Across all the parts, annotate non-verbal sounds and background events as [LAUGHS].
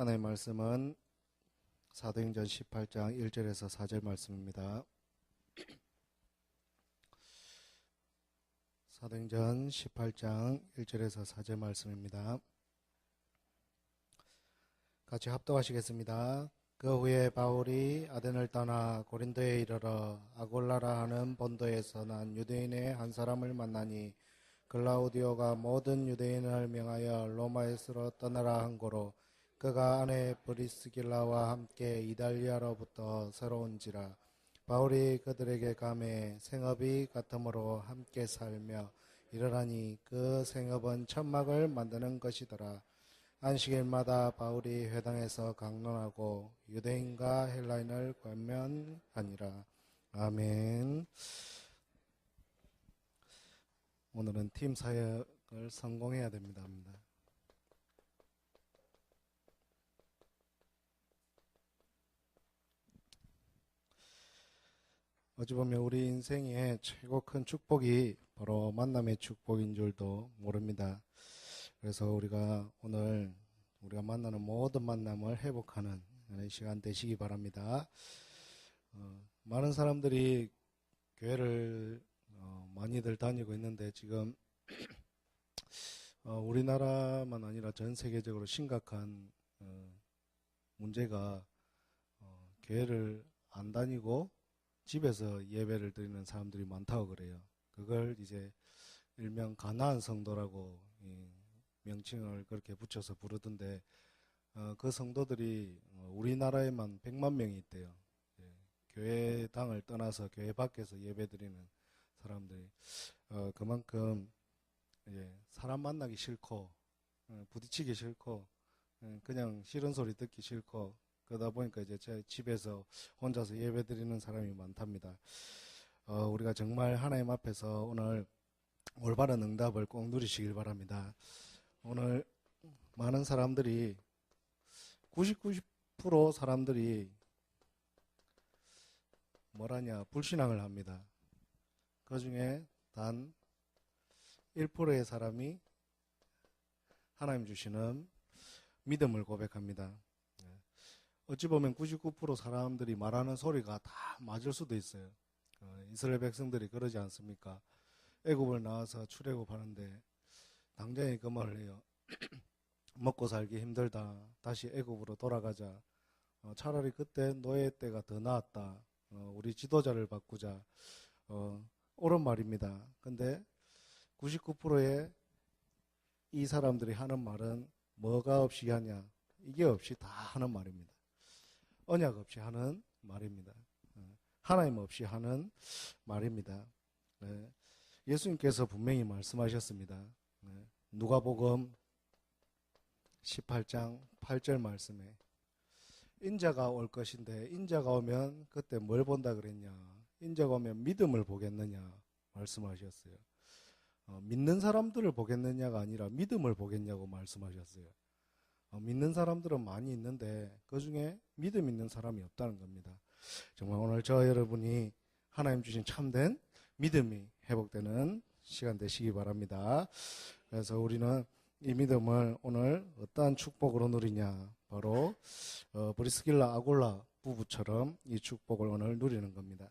하나의 말씀은 사도행전 18장 1절에서 4절 말씀입니다. 사도행전 18장 1절에서 4절 말씀입니다. 같이 합독하시겠습니다. 그 후에 바울이 아덴을 떠나 고린도에 이르러 아골라라 하는 본도에서 난 유대인의 한 사람을 만나니 글라우디오가 모든 유대인을 명하여 로마에스로 떠나라 한 고로 그가 아내 브리스길라와 함께 이달리아로부터 새로운지라 바울이 그들에게 감해 생업이 같으므로 함께 살며 이러라니 그 생업은 천막을 만드는 것이더라. 안식일마다 바울이 회당에서 강론하고 유대인과 헬라인을 권면하니라. 아멘. 오늘은 팀 사역을 성공해야 됩니다. 어찌 보면 우리 인생의 최고 큰 축복이 바로 만남의 축복인 줄도 모릅니다. 그래서 우리가 오늘 우리가 만나는 모든 만남을 회복하는 시간 되시기 바랍니다. 어, 많은 사람들이 교회를 어, 많이들 다니고 있는데 지금 [CLEARS THROAT] 어, 우리나라만 아니라 전 세계적으로 심각한 어, 문제가 어, 교회를 안 다니고 집에서 예배를 드리는 사람들이 많다고 그래요. 그걸 이제 일명 가나안 성도라고 명칭을 그렇게 붙여서 부르던데 어, 그 성도들이 어, 우리나라에만 100만 명이 있대요. 예, 교회당을 떠나서 교회 밖에서 예배드리는 사람들이 어, 그만큼 예, 사람 만나기 싫고 어, 부딪히기 싫고 어, 그냥 싫은 소리 듣기 싫고 그러다 보니까 이제 제 집에서 혼자서 예배 드리는 사람이 많답니다. 어, 우리가 정말 하나님 앞에서 오늘 올바른 응답을 꼭 누리시길 바랍니다. 오늘 많은 사람들이 99% 사람들이 뭐라냐 불신앙을 합니다. 그 중에 단 1%의 사람이 하나님 주시는 믿음을 고백합니다. 어찌 보면 99% 사람들이 말하는 소리가 다 맞을 수도 있어요. 어, 이스라엘 백성들이 그러지 않습니까? 애굽을 나와서 출애굽하는데 당장에 그 말을 해요. [CLEARS THROAT] 먹고 살기 힘들다. 다시 애굽으로 돌아가자. 어, 차라리 그때 노예 때가 더 나았다. 어, 우리 지도자를 바꾸자. 어, 옳은 말입니다. 근데 99%의 이 사람들이 하는 말은 뭐가 없이 하냐? 이게 없이 다 하는 말입니다. 언약 없이 하는 말입니다. 어, 하나님 없이 하는 말입니다. 네. 예수님께서 분명히 말씀하셨습니다. 네. 누가복음 18장 8절 말씀에 인자가 올 것인데 인자가 오면 그때 뭘 본다 그랬냐? 인자가 오면 믿음을 보겠느냐 말씀하셨어요. 어, 믿는 사람들을 보겠느냐가 아니라 믿음을 보겠냐고 말씀하셨어요. 어, 믿는 사람들은 많이 있는데 그 중에 믿음 있는 사람이 없다는 겁니다. 정말 오늘 저 여러분이 하나님 주신 참된 믿음이 회복되는 시간 되시기 바랍니다. 그래서 우리는 이 믿음을 오늘 어떠한 축복으로 누리냐? 바로 어, 브리스길라 아골라 부부처럼 이 축복을 오늘 누리는 겁니다.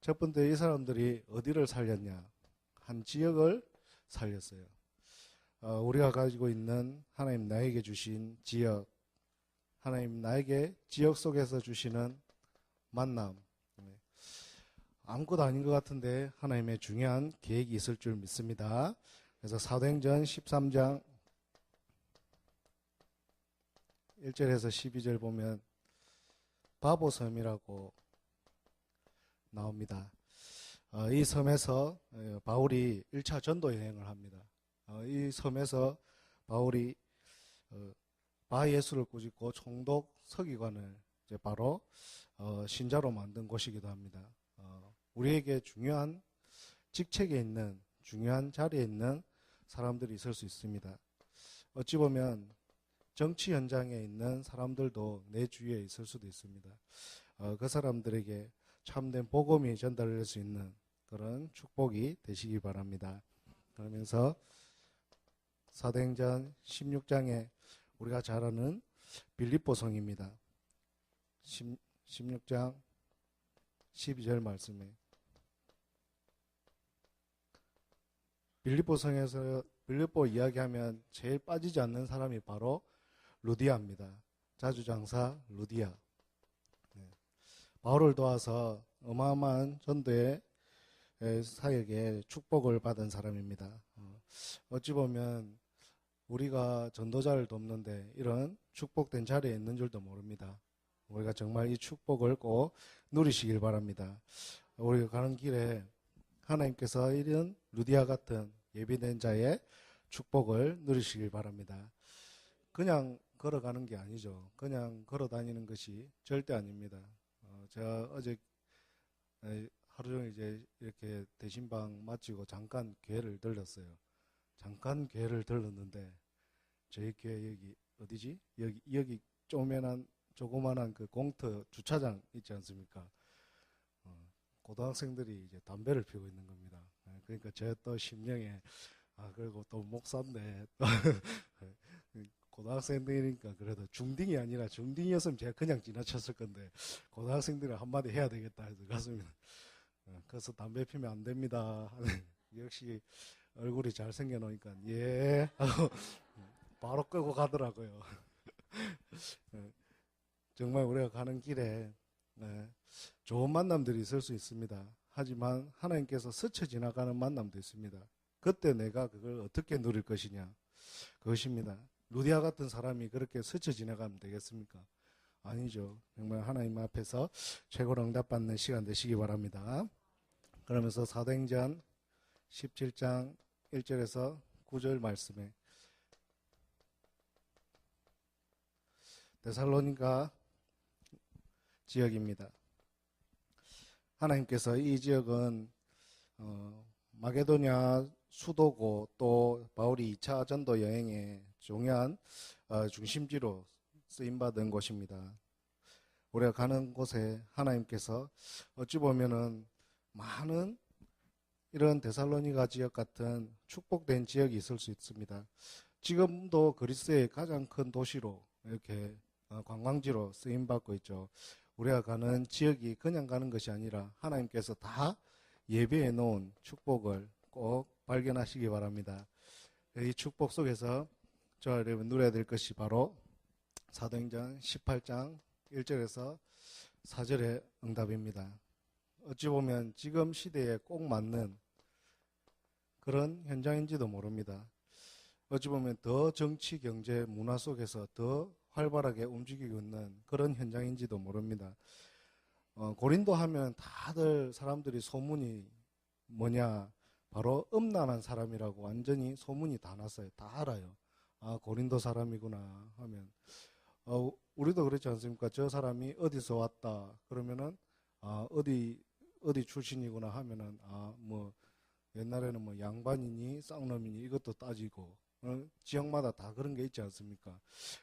첫 번째 이 사람들이 어디를 살렸냐? 한 지역을 살렸어요. 어, 우리가 가지고 있는 하나님 나에게 주신 지역, 하나님 나에게 지역 속에서 주시는 만남. 네. 아무것도 아닌 것 같은데 하나님의 중요한 계획이 있을 줄 믿습니다. 그래서 사도행전 13장 1절에서 12절 보면 바보섬이라고 나옵니다. 어, 이 섬에서 어, 바울이 1차 전도 여행을 합니다. 어, 이 섬에서 바울이 어, 바예수를 꾸짖고 총독 서기관을 이제 바로 어, 신자로 만든 곳이기도 합니다. 우리에게 중요한 직책에 있는 중요한 자리에 있는 사람들이 있을 수 있습니다. 어찌 보면 정치 현장에 있는 사람들도 내 주위에 있을 수도 있습니다. 그 사람들에게 참된 복음이 전달될 수 있는 그런 축복이 되시기 바랍니다. 그러면서 사도행전 16장에 우리가 잘 아는 빌립보 성입니다. 16장 12절 말씀에 빌립보 성에서 빌립보 이야기하면 제일 빠지지 않는 사람이 바로 루디아입니다. 자주장사 루디아. 네. 바울을 도와서 어마어마한 전도의 사역에 축복을 받은 사람입니다. 어, 어찌 보면 우리가 전도자를 돕는데 이런 축복된 자리에 있는 줄도 모릅니다. 우리가 정말 이 축복을 꼭 누리시길 바랍니다. 우리가 가는 길에 하나님께서 이런 루디아 같은 예비된 자의 축복을 누리시길 바랍니다. 그냥 걸어가는 게 아니죠. 그냥 걸어 다니는 것이 절대 아닙니다. 어, 제가 어제 하루 종일 이제 이렇게 대신방 마치고 잠깐 교회를 들렀어요. 잠깐 교회를 들렀는데 저희 교회 여기 어디지? 여기 여기 쪼매난 조그만한 그 공터 주차장 있지 않습니까? 어, 고등학생들이 이제 담배를 피우고 있는 겁니다. 네, 그러니까 제 또 심령에 아 그리고 또 목사인데 또 [LAUGHS] 고등학생들이니까 그래도 중딩이 아니라 중딩이었으면 제가 그냥 지나쳤을 건데 고등학생들은 한마디 해야 되겠다 해서 갔습니다. 어, 그래서 담배 피면 안 됩니다. [LAUGHS] 역시 얼굴이 잘생겨 놓으니까 예 하고 바로 끄고 가더라고요. 어, [LAUGHS] 정말 우리가 가는 길에 네, 좋은 만남들이 있을 수 있습니다. 하지만 하나님께서 스쳐 지나가는 만남도 있습니다. 그때 내가 그걸 어떻게 누릴 것이냐 그것입니다. 루디아 같은 사람이 그렇게 스쳐 지나가면 되겠습니까? 아니죠. 정말 하나님 앞에서 최고로 응답받는 시간 되시기 바랍니다. 그러면서 사도행전 17장 1절에서 9절 말씀에 데살로니가 지역입니다. 하나님께서 이 지역은 어, 마게도냐 수도고 또 바울이 2차 전도 여행의 중요한 어, 중심지로 쓰임받은 곳입니다. 우리가 가는 곳에 하나님께서 어찌 보면은 많은 이런 데살로니가 지역 같은 축복된 지역이 있을 수 있습니다. 지금도 그리스의 가장 큰 도시로 이렇게 어, 관광지로 쓰임 받고 있죠. 우리가 가는 지역이 그냥 가는 것이 아니라 하나님께서 다 예배해 놓은 축복을 꼭 발견하시기 바랍니다. 이 축복 속에서 저 여러분 누려야 될 것이 바로 사도행전 18장 1절에서 4절의 응답입니다. 어찌 보면 지금 시대에 꼭 맞는 그런 현장인지도 모릅니다. 어찌 보면 더 정치, 경제, 문화 속에서 더 활발하게 움직이고 있는 그런 현장인지도 모릅니다. 어, 고린도 하면 다들 사람들이 소문이 뭐냐, 바로 음란한 사람이라고 완전히 소문이 다 났어요. 다 알아요. 아, 고린도 사람이구나 하면. 어, 우리도 그렇지 않습니까? 저 사람이 어디서 왔다. 그러면은, 아, 어디, 어디 출신이구나 하면은, 아, 뭐, 옛날에는 뭐 양반이니 쌍놈이니 이것도 따지고, 어, 지역마다 다 그런 게 있지 않습니까?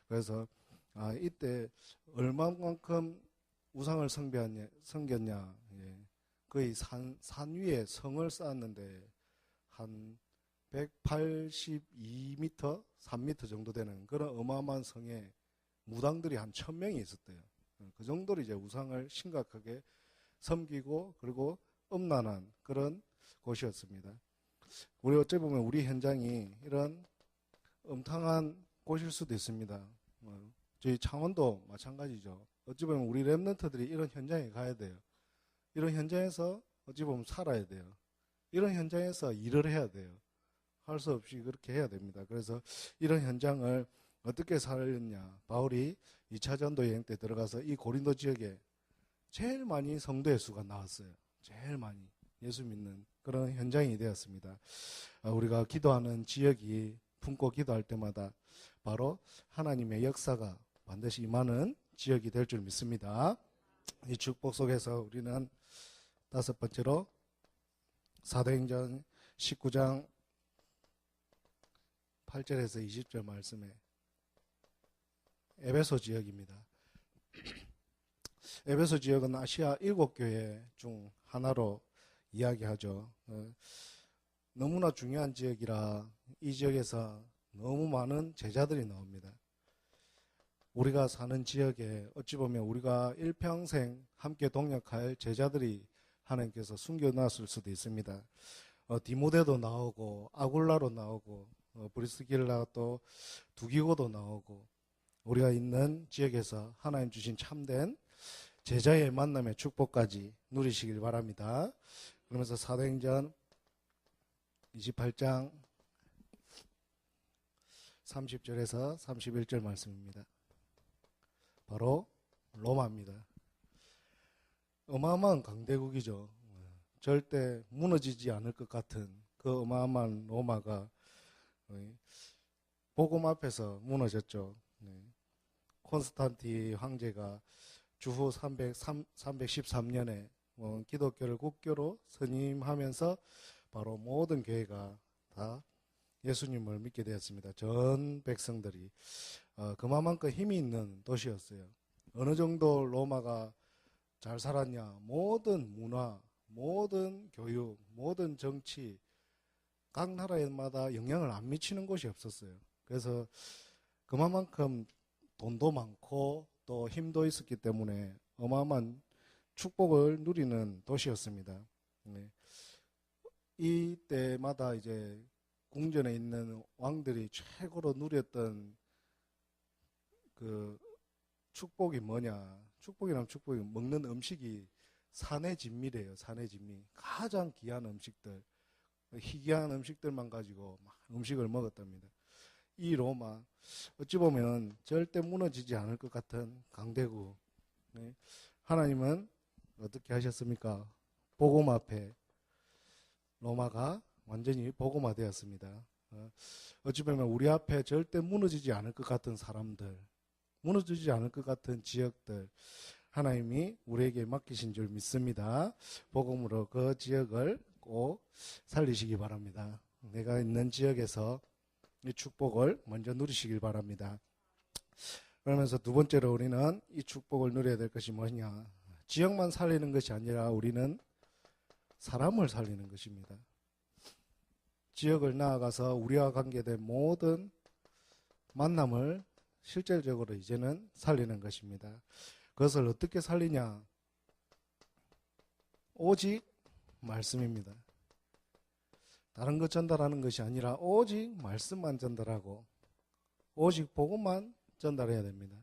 그래서, 아, 이때 얼마만큼 우상을 성배하냐, 섬겼냐, 예. 거의 산, 산 위에 성을 쌓았는데, 한 182m, 3m 정도 되는 그런 어마어마한 성에 무당들이 한 1000명이 있었대요. 그 정도로 이제 우상을 심각하게 섬기고 그리고 음란한 그런 곳이었습니다. 우리 어찌 보면 우리 현장이 이런 음탕한 곳일 수도 있습니다. 뭐 저희 창원도 마찬가지죠. 어찌 보면 우리 랩런트들이 이런 현장에 가야 돼요. 이런 현장에서 어찌 보면 살아야 돼요. 이런 현장에서 일을 해야 돼요. 할 수 없이 그렇게 해야 됩니다. 그래서 이런 현장을 어떻게 살렸냐. 바울이 2차 전도 여행 때 들어가서 이 고린도 지역에 제일 많이 성도의 수가 나왔어요. 제일 많이. 예수 믿는 그런 현장이 되었습니다. 아, 우리가 기도하는 지역이 품고 기도할 때마다 바로 하나님의 역사가 반드시 임하는 지역이 될 줄 믿습니다. 이 축복 속에서 우리는 다섯 번째로 사도행전 19장 8절에서 20절 말씀에 에베소 지역입니다. [CLEARS THROAT] 에베소 지역은 아시아 일곱 교회 중 하나로 이야기하죠. 어, 너무나 중요한 지역이라 이 지역에서 너무 많은 제자들이 나옵니다. 우리가 사는 지역에 어찌 보면 우리가 일평생 함께 동역할 제자들이 하나님께서 숨겨놨을 수도 있습니다. 어, 디모데도 나오고 아굴라로 나오고 어, 브리스길라 또 두기고도 나오고 우리가 있는 지역에서 하나님 주신 참된 제자의 만남의 축복까지 누리시길 바랍니다. 그러면서 사도행전 28장 30절에서 31절 말씀입니다. 바로 로마입니다. 어마어마한 강대국이죠. 절대 무너지지 않을 것 같은 그 어마어마한 로마가 복음 앞에서 무너졌죠. 네. 콘스탄티 황제가 주후 300, 313년에 뭐 기독교를 국교로 선임하면서 바로 모든 교회가 다 예수님을 믿게 되었습니다. 전 백성들이 어, 그만큼 힘이 있는 도시였어요. 어느 정도 로마가 잘 살았냐? 모든 문화, 모든 교육, 모든 정치, 각 나라마다 영향을 안 미치는 곳이 없었어요. 그래서 그만큼 돈도 많고 또 힘도 있었기 때문에 어마어마한 축복을 누리는 도시였습니다. 네. 이 때마다 이제 궁전에 있는 왕들이 최고로 누렸던 그 축복이 뭐냐? 축복이란 축복이 먹는 음식이 산의 진미래요. 산의 진미. 가장 귀한 음식들, 희귀한 음식들만 가지고 막 음식을 먹었답니다. 이 로마 어찌 보면 절대 무너지지 않을 것 같은 강대국. 네. 하나님은 어떻게 하셨습니까? 복음 앞에 로마가 완전히 복음화되었습니다. 어, 어찌 보면 우리 앞에 절대 무너지지 않을 것 같은 사람들, 무너지지 않을 것 같은 지역들, 하나님이 우리에게 맡기신 줄 믿습니다. 복음으로 그 지역을 꼭 살리시기 바랍니다. 내가 있는 지역에서 이 축복을 먼저 누리시길 바랍니다. 그러면서 두 번째로 우리는 이 축복을 누려야 될 것이 뭐냐? 지역만 살리는 것이 아니라 우리는 사람을 살리는 것입니다. 지역을 나아가서 우리와 관계된 모든 만남을 실질적으로 이제는 살리는 것입니다. 그것을 어떻게 살리냐? 오직 말씀입니다. 다른 것 전달하는 것이 아니라 오직 말씀만 전달하고 오직 복음만 전달해야 됩니다.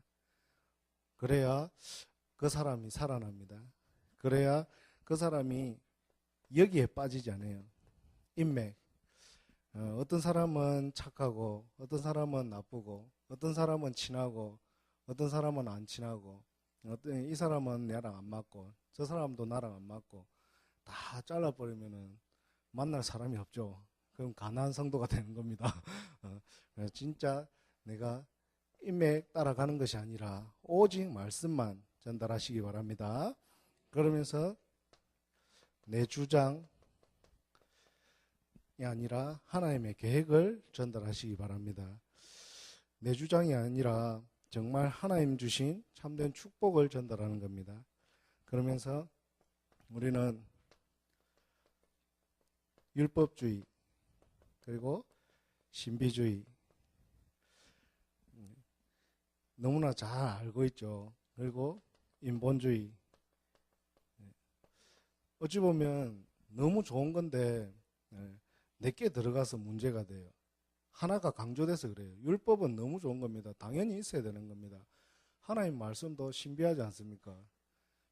그래야 그 사람이 살아납니다. 그래야 그 사람이 여기에 빠지지 않아요. 인맥. 어, 떤 사람은 착하고, 어떤 사람은 나쁘고, 어떤 사람은 친하고, 어떤 사람은 안 친하고, 어떤 이 사람은 나랑 안 맞고, 저 사람도 나랑 안 맞고, 다 잘라버리면은 만날 사람이 없죠. 그럼 가난한 성도가 [LAUGHS] 되는 겁니다. 어, 진짜 내가 인맥 따라가는 것이 아니라 오직 말씀만 전달하시기 바랍니다. 그러면서 내 주장이 아니라 하나님의 계획을 전달하시기 바랍니다. 내 주장이 아니라 정말 하나님 주신 참된 축복을 전달하는 겁니다. 그러면서 우리는 율법주의 그리고 신비주의 너무나 잘 알고 있죠. 그리고 인본주의 어찌 보면 너무 좋은 건데 내게 들어가서 문제가 돼요. 하나가 강조돼서 그래요. 율법은 너무 좋은 겁니다. 당연히 있어야 되는 겁니다. 하나님 말씀도 신비하지 않습니까?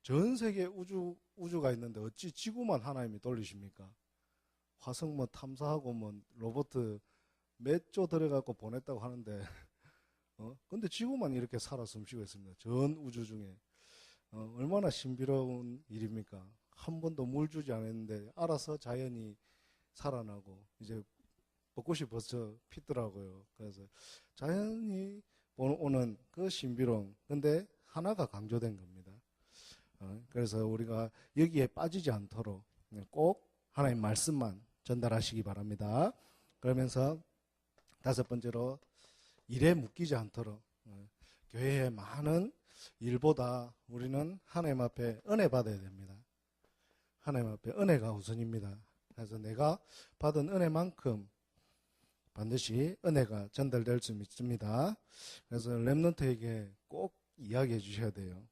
전 세계 우주 우주가 있는데 어찌 지구만 하나님이 돌리십니까? 화성 뭐 탐사하고 뭐 로봇 몇조 들어가고 보냈다고 하는데 [LAUGHS] 어? 근데 지구만 이렇게 살아 숨쉬고 있습니다. 전 우주 중에 어, 얼마나 신비로운 일입니까? 한 번도 물 주지 않았는데 알아서 자연이 살아나고 이제 벚꽃이 벌써 피더라고요. 그래서 자연이 오는 그 신비로움. 근데 하나가 강조된 겁니다. 어, 그래서 우리가 여기에 빠지지 않도록 꼭 하나님 말씀만 전달하시기 바랍니다. 그러면서 다섯 번째로 일에 묶이지 않도록 어, 교회의 많은 일보다 우리는 하나님 앞에 은혜 받아야 됩니다. 하나님 앞에 은혜가 우선입니다. 그래서 내가 받은 은혜만큼 반드시 은혜가 전달될 수 있습니다. 그래서 랩런트에게 꼭 이야기해 주셔야 돼요.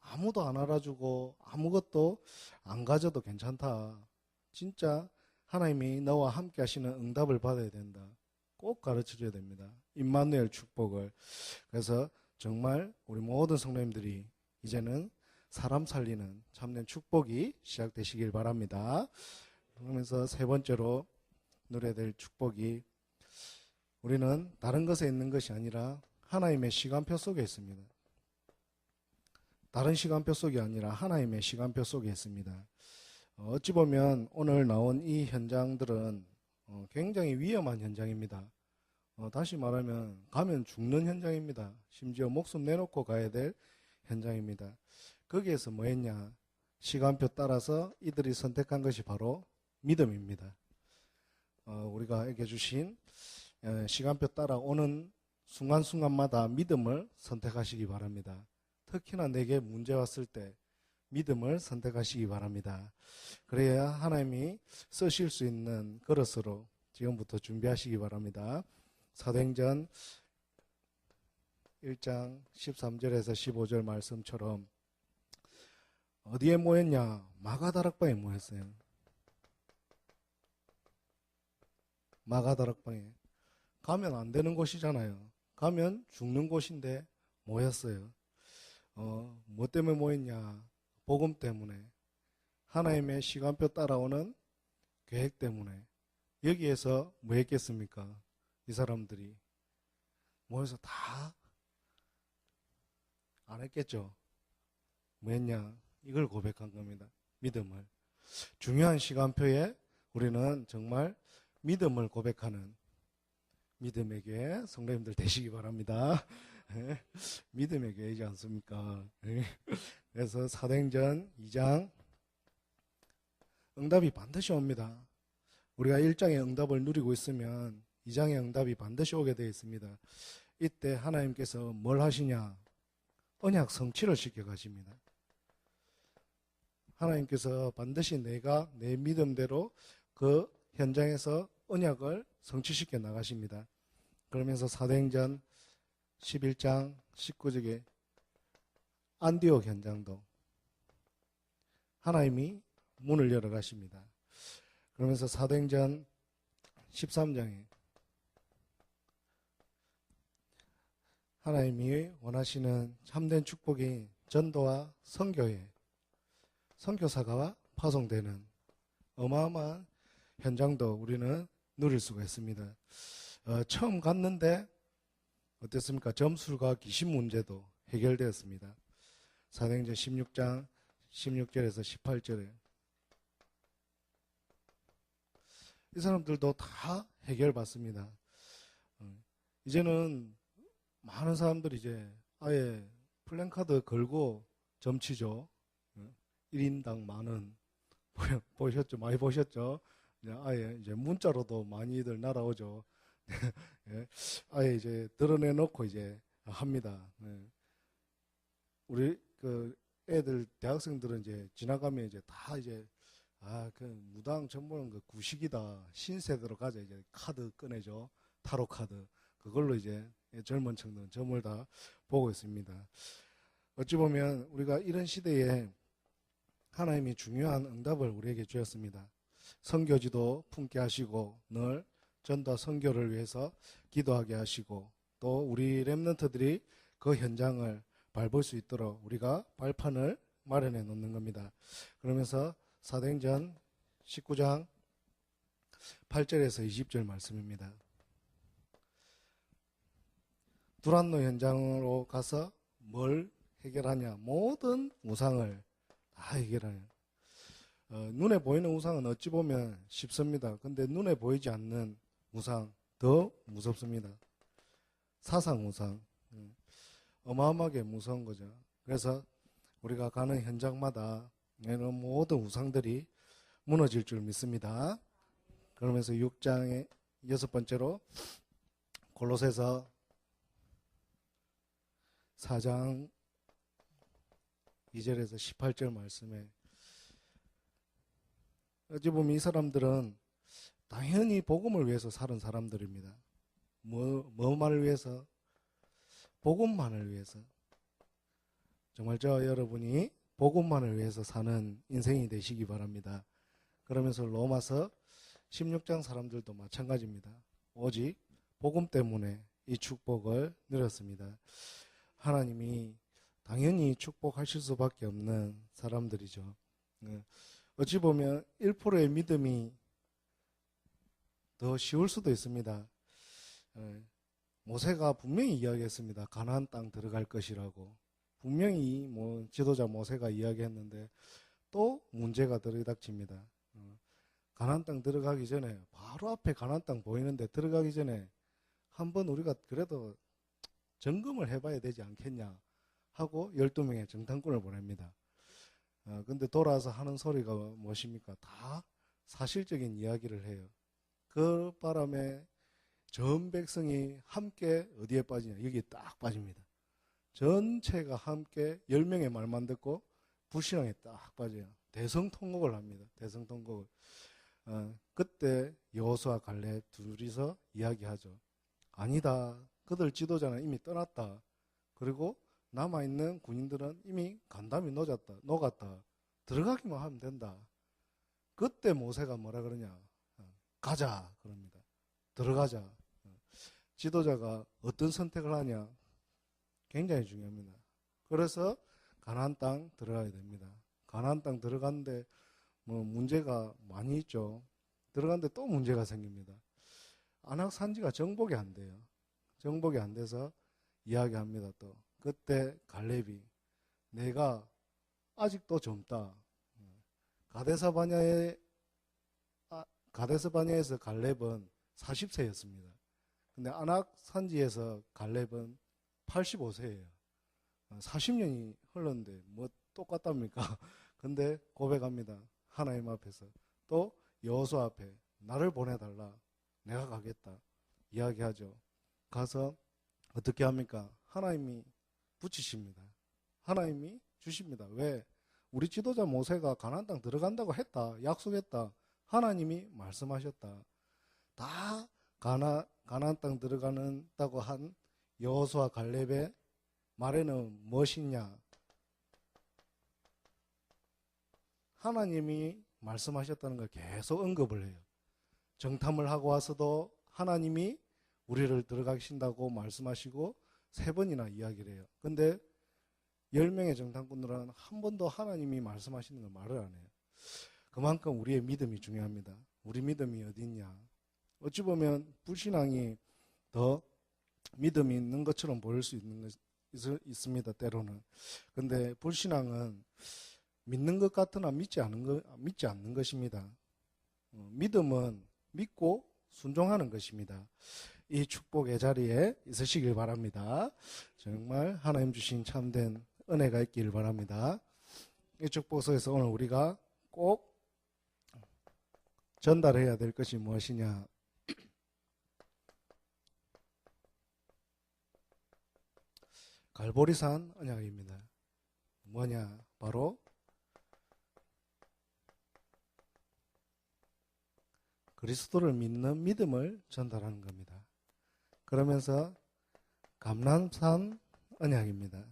아무도 안 알아주고 아무것도 안 가져도 괜찮다. 진짜 하나님이 너와 함께 하시는 응답을 받아야 된다. 꼭 가르쳐 줘야 됩니다. 임마누엘 축복을. 그래서 정말 우리 모든 성도님들이 이제는 사람 살리는 참된 축복이 시작되시길 바랍니다. 그러면서 세 번째로 누려야 될 축복이 우리는 다른 것에 있는 것이 아니라 하나님의 시간표 속에 있습니다. 다른 시간표 속이 아니라 하나님의 시간표 속에 있습니다. 어, 어찌 보면 오늘 나온 이 현장들은 어, 굉장히 위험한 현장입니다. 어, 다시 말하면 가면 죽는 현장입니다. 심지어 목숨 내놓고 가야 될 현장입니다. 거기에서 뭐 했냐? 시간표 따라서 이들이 선택한 것이 바로 믿음입니다. 어, 우리가 에게 주신 어, 시간표 따라 오는 순간순간마다 믿음을 선택하시기 바랍니다. 특히나 내게 문제 왔을 때 믿음을 선택하시기 바랍니다. 그래야 하나님이 쓰실 수 있는 그릇으로 지금부터 준비하시기 바랍니다. 사도행전 1장 13절에서 15절 말씀처럼 어디에 모였냐? 마가다락방에 모였어요. 마가다락방에 가면 안 되는 곳이잖아요. 가면 죽는 곳인데 모였어요. 어, 뭐 때문에 모였냐? 복음 때문에. 하나님의 시간표 따라오는 계획 때문에. 여기에서 뭐 했겠습니까? 이 사람들이. 모여서 다 안 했겠죠? 뭐 했냐? 이걸 고백한 겁니다. 믿음을. 중요한 시간표에 우리는 정말 믿음을 고백하는 믿음에게 성도님들 되시기 바랍니다. [LAUGHS] 믿음의 교회이지 않습니까? [LAUGHS] 그래서 사도행전 2장 응답이 반드시 옵니다. 우리가 1장의 응답을 누리고 있으면 2장의 응답이 반드시 오게 되어 있습니다. 이때 하나님께서 뭘 하시냐? 언약 성취를 시켜 가십니다. 하나님께서 반드시 내가 내 믿음대로 그 현장에서 언약을 성취시켜 나가십니다. 그러면서 사도행전 11장 19절에 안디옥 현장도 하나님이 문을 열어 가십니다. 그러면서 사도행전 13장에 하나님이 원하시는 참된 축복이 전도와 선교에 선교사가 파송되는 어마어마한 현장도 우리는 누릴 수가 있습니다. 어, 처음 갔는데 어땠습니까? 점술과 귀신 문제도 해결되었습니다. 사도행전 16장 16절에서 18절에 이 사람들도 다 해결받습니다. 어, 이제는 많은 사람들이 이제 아예 플랜카드 걸고 점치죠. 1인당 만원. [LAUGHS] 보셨죠? 많이 보셨죠? 아예 이제 문자로도 많이들 날아오죠. [LAUGHS] 예. 아예 이제 드러내놓고 이제 합니다. 네. 우리 그 애들 대학생들은 이제 지나가면 이제 다 이제 아그 무당 전문 그 구식이다 신세대로 가자 이제 카드 꺼내죠 타로 카드 그걸로 이제 젊은 층들은 점을 다 보고 있습니다. 어찌 보면 우리가 이런 시대에 하나님이 중요한 응답을 우리에게 주었습니다. 선교지도 품게 하시고 늘 전도 선교를 위해서 기도하게 하시고 또 우리 렘넌트들이 그 현장을 밟을 수 있도록 우리가 발판을 마련해 놓는 겁니다. 그러면서 사도행전 19장 8절에서 20절 말씀입니다. 두란노 현장으로 가서 뭘 해결하냐? 모든 우상을 다 해결하냐? 어, 눈에 보이는 우상은 어찌 보면 쉽습니다. 근데 눈에 보이지 않는 우상 더 무섭습니다. 사상 우상 음, 어마어마하게 무서운 거죠. 그래서 우리가 가는 현장마다 이런 모든 우상들이 무너질 줄 믿습니다. 그러면서 6장의 여섯 번째로 골로새서 4장 2절에서 18절 말씀에 어찌 보면 이 사람들은 당연히 복음을 위해서 사는 사람들입니다. 뭐, 뭐만을 위해서? 복음만을 위해서. 정말 저 여러분이 복음만을 위해서 사는 인생이 되시기 바랍니다. 그러면서 로마서 16장 사람들도 마찬가지입니다. 오직 복음 때문에 이 축복을 누렸습니다. 하나님이 당연히 축복하실 수밖에 없는 사람들이죠. 네. 어찌 보면 1%의 믿음이 더 쉬울 수도 있습니다. 예, 모세가 분명히 이야기했습니다. 가나안 땅 들어갈 것이라고. 분명히 뭐 지도자 모세가 이야기했는데 또 문제가 들이닥칩니다. 어, 가나안 땅 들어가기 전에 바로 앞에 가나안 땅 보이는데 들어가기 전에 한번 우리가 그래도 점검을 해봐야 되지 않겠냐 하고 12명의 정탐꾼을 보냅니다. 어, 근데 돌아와서 하는 소리가 무엇입니까? 다 사실적인 이야기를 해요. 그 바람에 전 백성이 함께 어디에 빠지냐? 여기에 딱 빠집니다. 전체가 함께 10명의 말만 듣고 불신앙에 딱 빠져요. 대성통곡을 합니다. 대성통곡을. 어, 그때 여호수아 갈렙 둘이서 이야기하죠. 아니다. 그들 지도자는 이미 떠났다. 그리고 남아있는 군인들은 이미 간담이 녹았다. 녹았다. 들어가기만 하면 된다. 그때 모세가 뭐라 그러냐. 가자 그럽니다. 들어가자. 지도자가 어떤 선택을 하냐 굉장히 중요합니다. 그래서 가나안 땅 들어가야 됩니다. 가나안 땅 들어가는데 뭐 문제가 많이 있죠. 들어가는데 또 문제가 생깁니다. 안악 산지가 정복이 안 돼요. 정복이 안 돼서 이야기합니다. 또 그때 갈렙이 내가 아직도 젊다. 가데사 바냐에 가데스 바냐에서 갈렙은 40세였습니다. 근데 아낙 산지에서 갈렙은 85세예요. 40년이 흘렀는데 뭐 똑같답니까? [LAUGHS] 근데 고백합니다. 하나님 앞에서 또 여호수 앞에 나를 보내달라. 내가 가겠다. 이야기하죠. 가서 어떻게 합니까? 하나님이 붙이십니다. 하나님이 주십니다. 왜? 우리 지도자 모세가 가나안 땅 들어간다고 했다. 약속했다. 하나님이 말씀하셨다. 다 가나 가나안 땅 들어가는다고 한 여호수아 갈렙의 말에는 무엇이냐? 하나님이 말씀하셨다는 걸 계속 언급을 해요. 정탐을 하고 와서도 하나님이 우리를 들어가신다고 말씀하시고 세 번이나 이야기를 해요. 근데 열 명의 정탐꾼들은 한 번도 하나님이 말씀하시는 걸 말을 안 해요. 그만큼 우리의 믿음이 중요합니다. 우리 믿음이 어디 있냐? 어찌 보면 불신앙이 더 믿음이 있는 것처럼 보일 수 있는 것 있습니다. 때로는. 근데 불신앙은 믿는 것 같으나 믿지 않는 것 믿지 않는 것입니다. 어, 믿음은 믿고 순종하는 것입니다. 이 축복의 자리에 있으시길 바랍니다. 정말 하나님 주신 참된 은혜가 있길 바랍니다. 이 축복소에서 오늘 우리가 꼭 전달해야 될 것이 무엇이냐? 갈보리산 언약입니다. 뭐냐? 바로 그리스도를 믿는 믿음을 전달하는 겁니다. 그러면서 감람산 언약입니다.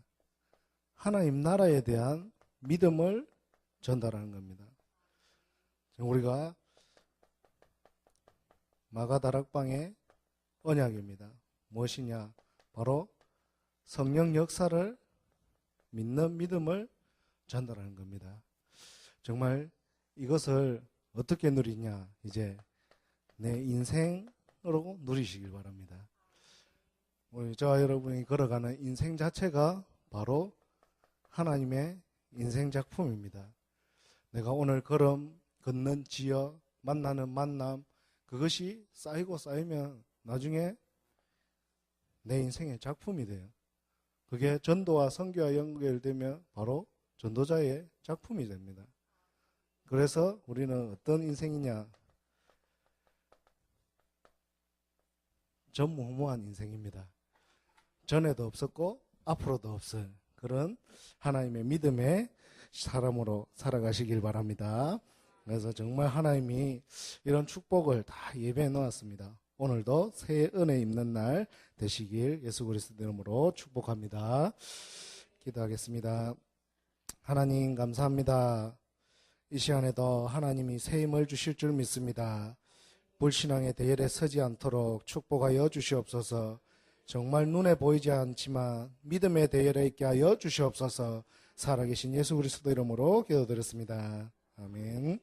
하나님 나라에 대한 믿음을 전달하는 겁니다. 우리가 마가다락방의 언약입니다. 무엇이냐? 바로 성령 역사를 믿는 믿음을 전달하는 겁니다. 정말 이것을 어떻게 누리냐? 이제 내 인생으로 누리시길 바랍니다. 우리 저와 여러분이 걸어가는 인생 자체가 바로 하나님의 인생 작품입니다. 내가 오늘 걸음, 걷는 지어, 만나는 만남, 그것이 쌓이고 쌓이면 나중에 내 인생의 작품이 돼요. 그게 전도와 선교와 연결되면 바로 전도자의 작품이 됩니다. 그래서 우리는 어떤 인생이냐? 전무후무한 인생입니다. 전에도 없었고 앞으로도 없을 그런 하나님의 믿음의 사람으로 살아가시길 바랍니다. 그래서 정말 하나님이 이런 축복을 다 예배해 놓았습니다. 오늘도 새 은혜 입는 날 되시길 예수 그리스도 이름으로 축복합니다. 기도하겠습니다. 하나님 감사합니다. 이 시간에도 하나님이 새 힘을 주실 줄 믿습니다. 불신앙의 대열에 서지 않도록 축복하여 주시옵소서. 정말 눈에 보이지 않지만 믿음의 대열에 있게 하여 주시옵소서. 살아계신 예수 그리스도 이름으로 기도드렸습니다. 아멘.